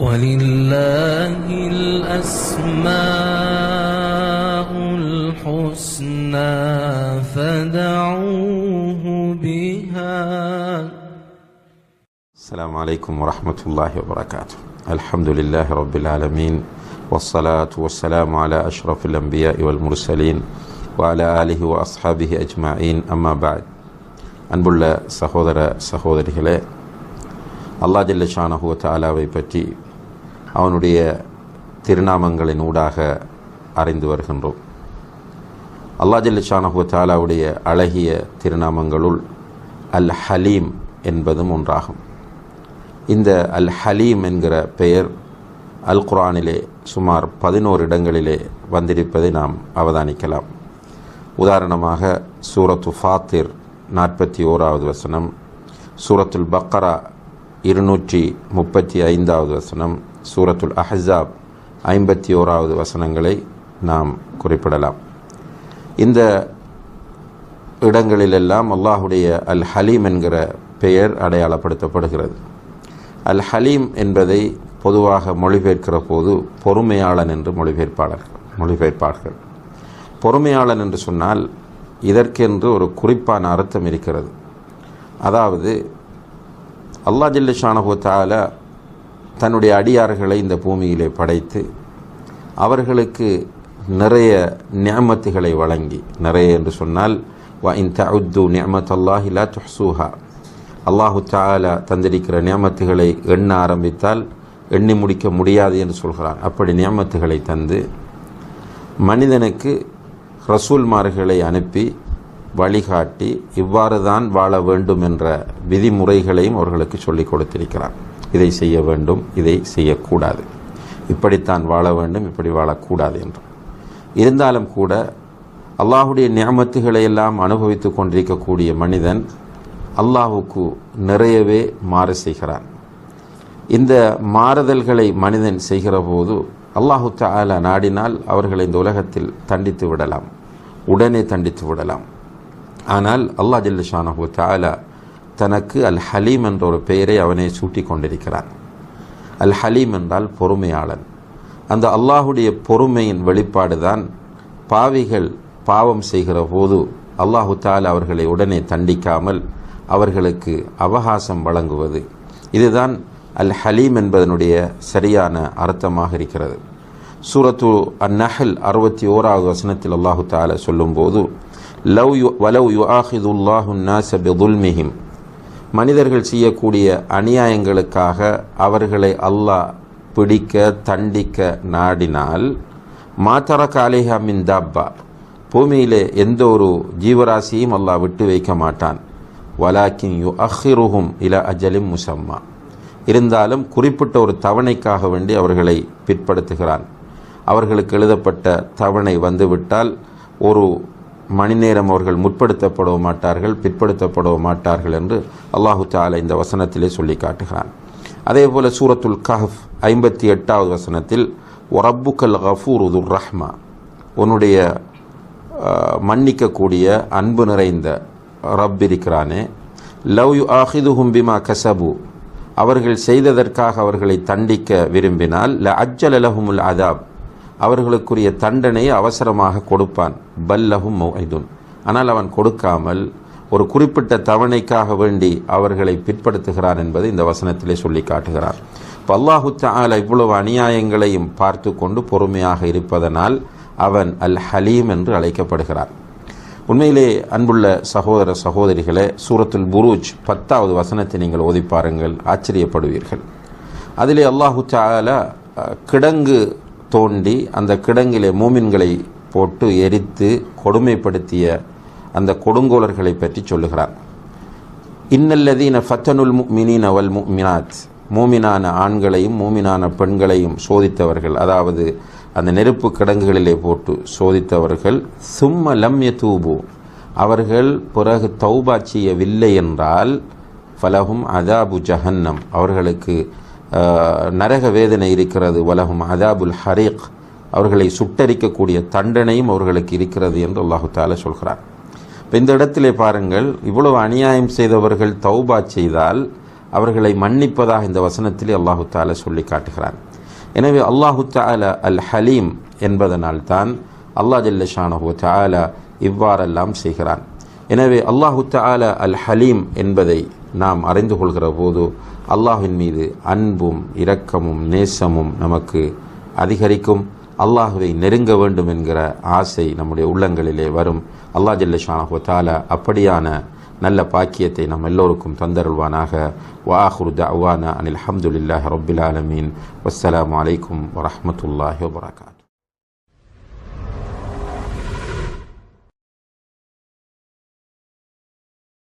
ولله الأسماء الحسنى فدعوه بها. السلام عليكم ورحمة الله وبركاته. الحمد لله رب العالمين والصلاة والسلام على أشرف الأنبياء والمرسلين وعلى آله وأصحابه أجمعين. أما بعد أنبل سخوذر سخوذر هلأ அல்லா ஜல்ல ஷானஹுவ தாலாவை பற்றி அவனுடைய திருநாமங்களின் ஊடாக அறிந்து வருகின்றோம். அல்லா ஜல்ல ஷானஹுவ தாலாவுடைய அழகிய திருநாமங்களுள் அல் ஹலீம் என்பதும் ஒன்றாகும். இந்த அல் ஹலீம் என்கிற பெயர் அல் குரானிலே சுமார் பதினோரு இடங்களிலே வந்திருப்பதை நாம் அவதானிக்கலாம். உதாரணமாக சூரத்து ஃபாத்திர் நாற்பத்தி ஓராவது வசனம் சூரத்துல் பக்கரா இருநூற்றி முப்பத்தி ஐந்தாவது வசனம் சூரத்துல் அஹ்ஸாப் ஐம்பத்தி ஓராவது வசனங்களை நாம் குறிப்பிடலாம். இந்த இடங்களிலெல்லாம் அல்லாஹுடைய அல் ஹலீம் என்கிற பெயர் அடையாளப்படுத்தப்படுகிறது. அல் ஹலீம் என்பதை பொதுவாக மொழிபெயர்க்கிற போது பொறுமையாளன் என்று மொழிபெயர்ப்பாளர்கள் மொழிபெயர்ப்பார்கள். பொறுமையாளன் என்று சொன்னால் இதற்கென்று ஒரு குறிப்பான அர்த்தம் இருக்கிறது. அதாவது அல்லா ஜில்ல ஷானபுத்தால தன்னுடைய அடியார்களை இந்த பூமியிலே படைத்து அவர்களுக்கு நிறைய நியமத்துகளை வழங்கி நிறைய என்று சொன்னால் வ இன் தஉத்து நியமத் அல்லாஹி துஹ்சூஹா. அல்லாஹு தாலா தந்திருக்கிற நியமத்துகளை எண்ண ஆரம்பித்தால் எண்ணி முடிக்க முடியாது என்று சொல்கிறான். அப்படி நியமத்துகளை தந்து மனிதனுக்கு ரசூல்மார்களை அனுப்பி வழிகாட்டி இவ்வாறு தான் வாழ வேண்டும் என்ற விதிமுறைகளையும் அவர்களுக்கு சொல்லிக் கொடுத்திருக்கிறார். இதை செய்ய வேண்டும் இதை செய்யக்கூடாது. இப்படித்தான் வாழ வேண்டும் இப்படி வாழக்கூடாது என்று. இருந்தாலும் கூட அல்லாஹுடைய நியமத்துகளை எல்லாம் அனுபவித்து கொண்டிருக்கக்கூடிய மனிதன் அல்லாஹுக்கு நிறையவே மாறு செய்கிறான். இந்த மாறுதல்களை மனிதன் செய்கிற போது அல்லாஹு தாலா நாடினால் அவர்களை இந்த உலகத்தில் தண்டித்து விடலாம். உடனே தண்டித்து விடலாம். ஆனால் அல்லா ஜில்லஷானஹு தாலா தனக்கு அல் ஹலீம் என்ற ஒரு பெயரை அவனை சூட்டி கொண்டிருக்கிறான். அல் ஹலீம் என்றால் பொறுமையாளன். அந்த அல்லாஹுடைய பொறுமையின் வெளிப்பாடு தான் பாவிகள் பாவம் செய்கிற போது அல்லாஹு தால் அவர்களை உடனே தண்டிக்காமல் அவர்களுக்கு அவகாசம் வழங்குவது. இதுதான் அல் ஹலீம் என்பதனுடைய சரியான அர்த்தமாக இருக்கிறது. சூரத்து அந்நஹல் அறுபத்தி ஓராவது வசனத்தில் அல்லாஹு தாலா சொல்லும்போது லவ் யு வலவ் யு ஆஹிதுல்லாஹு நாச பிதுல்மிஹிம். மனிதர்கள் செய்யக்கூடிய அநியாயங்களுக்காக அவர்களை அல்லாஹ் பிடிக்க தண்டிக்க நாடினால் மாத்தர அலேஹா மின் தாப்பா பூமியிலே எந்த ஒரு ஜீவராசியும் அல்லாஹ் விட்டு வைக்க மாட்டான். வலாக்கின் யு அஹிருஹும் இல அஜலிம் முசம்மா. இருந்தாலும் குறிப்பிட்ட ஒரு தவணைக்காக வேண்டி அவர்களை பிற்படுத்துகிறான். அவர்களுக்கு எழுதப்பட்ட தவணை வந்துவிட்டால் ஒரு மணி நேரம் அவர்கள் முற்படுத்தப்பட மாட்டார்கள் பிற்படுத்தப்படவும் மாட்டார்கள் என்று அல்லாஹு தாலா இந்த வசனத்திலே சொல்லி காட்டுகிறான். அதே போல சூரத்துல் கஹப் ஐம்பத்தி எட்டாவது வசனத்தில் ஒரப்புக்கல் கஃபூர் உதுர் ரஹ்மா. உன்னுடைய மன்னிக்கக்கூடிய அன்பு நிறைந்த ரப் இருக்கிறானே. லவ் யு ஆஹிது ஹும்பிமா கசபு. அவர்கள் செய்ததற்காக அவர்களை தண்டிக்க விரும்பினால் ல அஜ்ஜல் அலஹுமுல் அதாப். அவர்களுக்குரிய தண்டனை அவசரமாக கொடுப்பான். பல்லஹும் மொய்துன் ஆனால் அவன் கொடுக்காமல் ஒரு குறிப்பிட்ட தவணைக்காக வேண்டி அவர்களை பிற்படுத்துகிறான் என்பதை இந்த வசனத்திலே சொல்லி காட்டுகிறான் இப்போ அல்லாஹு தால இவ்வளவு அநியாயங்களையும் பார்த்து கொண்டு பொறுமையாக இருப்பதனால் அவன் அல் ஹலீம் என்று அழைக்கப்படுகிறான் உண்மையிலே அன்புள்ள சகோதர சகோதரிகளே சூரத்துல் புரூஜ் பத்தாவது வசனத்தை நீங்கள் ஓதி பாருங்கள் ஆச்சரியப்படுவீர்கள். அதிலே அல்லாஹு தாலா கிடங்கு தோண்டி அந்த கிடங்கிலே மூமின்களை போட்டு எரித்து கொடுமைப்படுத்திய அந்த கொடுங்கோலர்களை பற்றி சொல்லுகிறார். இன்னல்லதீன ஃபத்தனுல் மினீன் அவல் மினாத் மூமினான ஆண்களையும் மூமினான பெண்களையும் சோதித்தவர்கள் அதாவது அந்த நெருப்பு கிடங்குகளிலே போட்டு சோதித்தவர்கள். சும்ம லம்ய தூபு அவர்கள் பிறகு தௌபா செய்யவில்லை என்றால் ஃபலஹும் அதாபு ஜஹன்னம். அவர்களுக்கு நரக வேதனை இருக்கிறது. வலகும் அதாபுல் ஹரீக். அவர்களை சுட்டரிக்கக்கூடிய தண்டனையும் அவர்களுக்கு இருக்கிறது என்று அல்லாஹு தாலா சொல்கிறார் இப்போ இந்த இடத்திலே பாருங்கள் இவ்வளவு அநியாயம் செய்தவர்கள் தௌபா செய்தால் அவர்களை மன்னிப்பதாக இந்த வசனத்திலே அல்லாஹு தாலா சொல்லி காட்டுகிறான். எனவே அல்லாஹு தாலா அல் ஹலீம் என்பதனால் தான் அல்லாஹ் ஜல்லஷானஹு தாலா இவ்வாறெல்லாம் செய்கிறான். எனவே அல்லாஹு தாலா அல் ஹலீம் என்பதை நாம் அறிந்து கொள்கிற போது அல்லாஹின் மீது அன்பும் இரக்கமும் நேசமும் நமக்கு அதிகரிக்கும். அல்லாஹுவை நெருங்க வேண்டும் என்கிற ஆசை நம்முடைய உள்ளங்களிலே வரும். அல்லாஹ் ஜல்லஷானஹு தாலா அப்படியான நல்ல பாக்கியத்தை நம் எல்லோருக்கும் தந்தருள்வானாக. வாஹுர் தவானா அனில் அஹமதுல்லாஹ் ரபில் ஆலமீன். வஸ்ஸலாம் வலைக்கம் வரமத்துல்லாஹி வபரகாத்